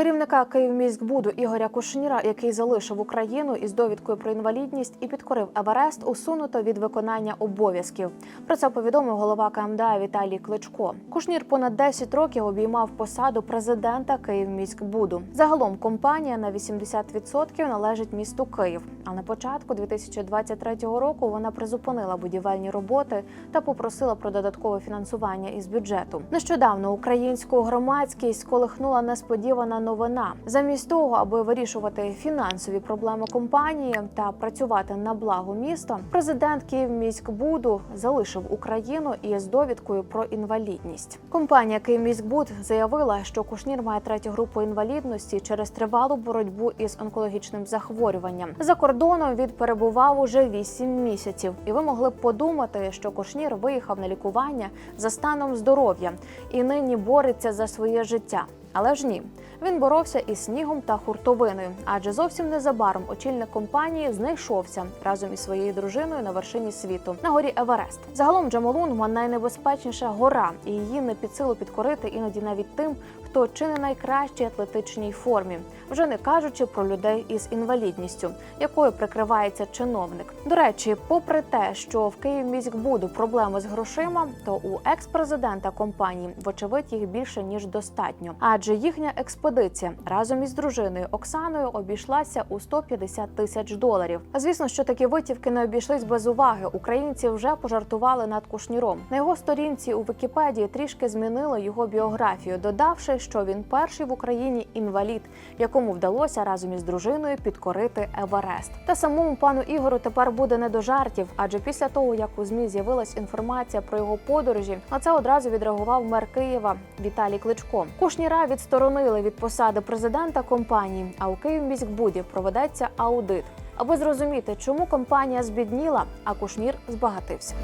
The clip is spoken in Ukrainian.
Керівника Київміськбуду Ігоря Кушніра, який залишив Україну із довідкою про інвалідність і підкорив Еверест, усунуто від виконання обов'язків. Про це повідомив голова КМДА Віталій Кличко. Кушнір понад 10 років обіймав посаду президента Київміськбуду. Загалом компанія на 80% належить місту Київ. А на початку 2023 року вона призупинила будівельні роботи та попросила про додаткове фінансування із бюджету. Нещодавно українську громадськість колихнула несподівана новина. Замість того, аби вирішувати фінансові проблеми компанії та працювати на благо міста, президент Київміськбуду залишив Україну із довідкою про інвалідність. Компанія Київміськбуд заявила, що Кушнір має третю групу інвалідності через тривалу боротьбу із онкологічним захворюванням. За кордоном він перебував уже 8 місяців, і ви могли б подумати, що Кушнір виїхав на лікування за станом здоров'я і нині бореться за своє життя. Але ж ні, він боровся із снігом та хуртовиною, адже зовсім незабаром очільник компанії знайшовся разом із своєю дружиною на вершині світу на горі Еверест. Загалом Джамалунгма найнебезпечніша гора, і її не під силу підкорити іноді навіть тим, хто чи не найкращій атлетичній формі, вже не кажучи про людей із інвалідністю, якою прикривається чиновник. До речі, попри те, що в Київміськбуду проблеми з грошима, то у екс-президента компанії, вочевидь, їх більше ніж достатньо. Адже їхня експедиція разом із дружиною Оксаною обійшлася у 150 тисяч доларів. Звісно, що такі витівки не обійшлись без уваги. Українці вже пожартували над кушніром. На його сторінці у Вікіпедії трішки змінили його біографію, додавши, що він перший в Україні інвалід, якому вдалося разом із дружиною підкорити Еверест. Та самому пану Ігору тепер буде не до жартів, адже після того, як у змі з'явилась інформація про його подорожі, на це одразу відреагував мер Києва Віталій Кличко. Кушніра відсторонили від посади президента компанії, а у Київміськбуді проведеться аудит, аби зрозуміти, чому компанія збідніла, а Кушнір збагатився.